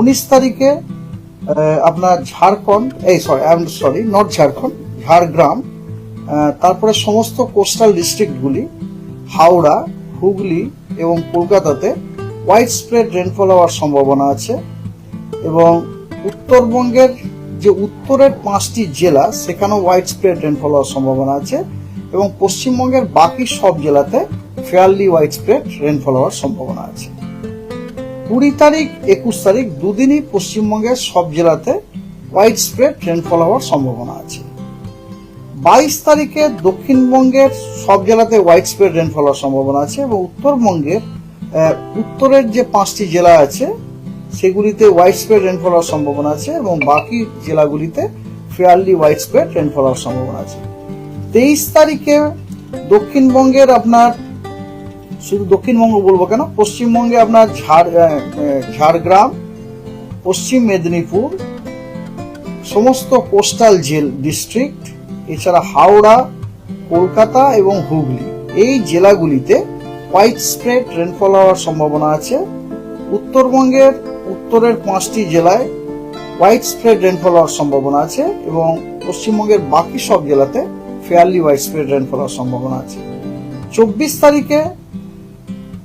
উনিশ তারিখে আপনার ঝাড়খণ্ড, এই sorry I am sorry not Jharkhand, Jhargram তারপরে সমস্ত কোস্টাল ডিস্ট্রিক্টগুলি হাওড়া, হুগলি এবং কলকাতাতে হোয়াইট স্প্রেড রেনফল হওয়ার সম্ভাবনা আছে এবং উত্তরবঙ্গের যে উত্তরের পাঁচটি জেলা, সেখানেও হোয়াইট স্প্রেড রেনফল হওয়ার সম্ভাবনা আছে এবং পশ্চিমবঙ্গের বাকি সব জেলাতে ফেয়ারলি হোয়াইট স্প্রেড রেনফল হওয়ার সম্ভাবনা আছে। কুড়ি তারিখ, একুশ তারিখ দুদিনই পশ্চিমবঙ্গের সব জেলাতে হোয়াইট স্প্রেড রেনফল হওয়ার সম্ভাবনা আছে। বাইশ তারিখে দক্ষিণবঙ্গের সব জেলাতে হোয়াইট স্প্রেড রেনফল হওয়ার সম্ভাবনা আছে এবং উত্তরবঙ্গের উত্তরের যে পাঁচটি জেলা আছে, সেগুলিতে হোয়াইট স্প্রেড রেনফল হওয়ার সম্ভাবনা আছে এবং বাকি জেলাগুলিতে ফেয়ারলি হোয়াইট স্প্রেড রেনফল হওয়ার সম্ভাবনা আছে। তেইশ তারিখে দক্ষিণবঙ্গের আপনার শুধু দক্ষিণবঙ্গ বলব কেন? পশ্চিমবঙ্গে আপনার ঝাড় ঝাড়গ্রাম, পশ্চিম মেদিনীপুর, সমস্ত কোস্টাল জেল ডিস্ট্রিক্ট, এছাড়া হাওড়া, কলকাতা এবং হুগলি। এই জেলাগুলিতে হোয়াইট স্প্রেড রেনফল হওয়ার সম্ভাবনা আছে। উত্তরবঙ্গের উত্তরের পাঁচটি জেলায় হোয়াইট স্প্রেড রেনফল হওয়ার সম্ভাবনা আছে এবং পশ্চিমবঙ্গের বাকি সব জেলাতে ফেয়ারলি হোয়াইট স্প্রেড রেনফল হওয়ার সম্ভাবনা আছে। চব্বিশ তারিখে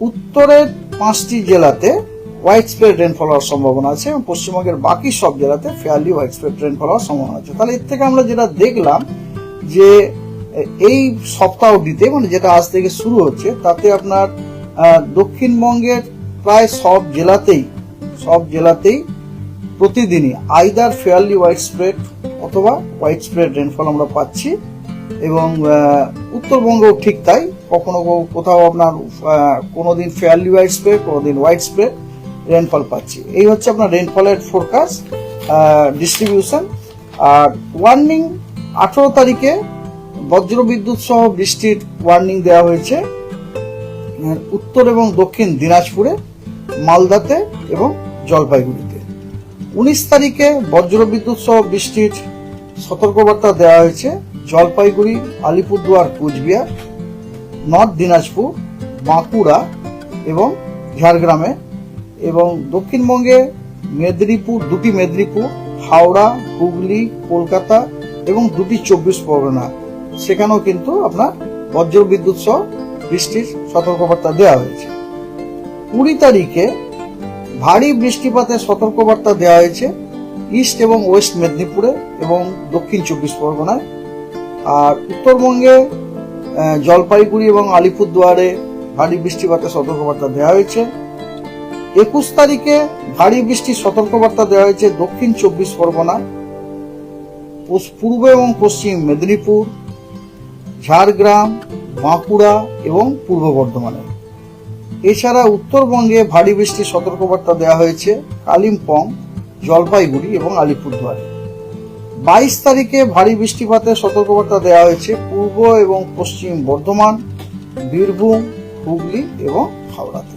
উত্তরের পাঁচটি জেলাতে হোয়াইট স্প্রেড রেনফল হওয়ার সম্ভাবনা আছে এবং পশ্চিমবঙ্গের বাকি সব জেলাতে ফেয়ারলি হোয়াইট স্প্রেড রেনফল হওয়ার সম্ভাবনা আছে। তাহলে এর থেকে আমরা যেটা দেখলাম যে, এই সপ্তাহটিতে মানে যেটা আজ থেকে শুরু হচ্ছে, তাতে আপনার দক্ষিণবঙ্গের প্রায় সব জেলাতেই সব জেলাতেই প্রতিদিনই আইদার ফেয়ারলি হোয়াইট স্প্রেড অথবা হোয়াইট স্প্রেড রেনফল আমরা পাচ্ছি। এবং উত্তরবঙ্গ ঠিক তাই। কখনো কোথাও আপনার আহ, কোনোদিন ফেয়ারলি হোয়াইট স্প্রেড কোনোদিন হোয়াইট স্প্রে রেনফল পাচ্ছি। এই হচ্ছে আপনার রেনফলের ফোরকাস্ট ডিস্ট্রিবিউশন আর ওয়ার্নিং আঠেরো তারিখে বজ্রবিদ্যুৎ সহ বৃষ্টির ওয়ার্নিং দেওয়া হয়েছে উত্তর এবং দক্ষিণ দিনাজপুরে মালদাতে এবং জলপাইগুড়িতে। উনিশ তারিখে বজ্রবিদ্যুৎ সহ বৃষ্টির সতর্কবার্তা দেওয়া হয়েছে। জলপাইগুড়ি, আলিপুরদুয়ার, কুচবিহার, নর্থ দিনাজপুর, বাঁকুড়া এবং ঝাড়গ্রামে এবং দক্ষিণবঙ্গে মেদিনীপুর, দুটি মেদিনীপুর, হাওড়া, হুগলি, কলকাতা এবং দুটি চব্বিশ পরগনা। সেখানেও কিন্তু আপনার বজ্রবিদ্যুৎ সহ বৃষ্টির সতর্কবার্তা দেওয়া হয়েছে। কুড়ি তারিখে ভারী বৃষ্টিপাতের সতর্কবার্তা দেওয়া হয়েছে ইস্ট এবং ওয়েস্ট মেদিনীপুরে এবং দক্ষিণ চব্বিশ পরগনায়। আর উত্তরবঙ্গে জলপাইগুড়ি এবং আলিপুরদুয়ারে ভারী বৃষ্টিপাতের সতর্কবার্তা দেওয়া হয়েছে। একুশ তারিখে ভারী বৃষ্টির সতর্কবার্তা দেওয়া হয়েছে দক্ষিণ চব্বিশ পরগনা পূর্ব এবং পশ্চিম মেদিনীপুর, ঝাড়গ্রাম, বাঁকুড়া এবং পূর্ব বর্ধমানে। এছাড়া উত্তরবঙ্গে ভারী বৃষ্টির সতর্কবার্তা দেওয়া হয়েছে কালিম্পং, জলপাইগুড়ি এবং আলিপুরদুয়ারে। বাইশ তারিখে ভারী বৃষ্টিপাতের সতর্কবার্তা দেওয়া হয়েছে পূর্ব এবং পশ্চিম বর্ধমান, বীরভূম, হুগলি এবং হাওড়াতে।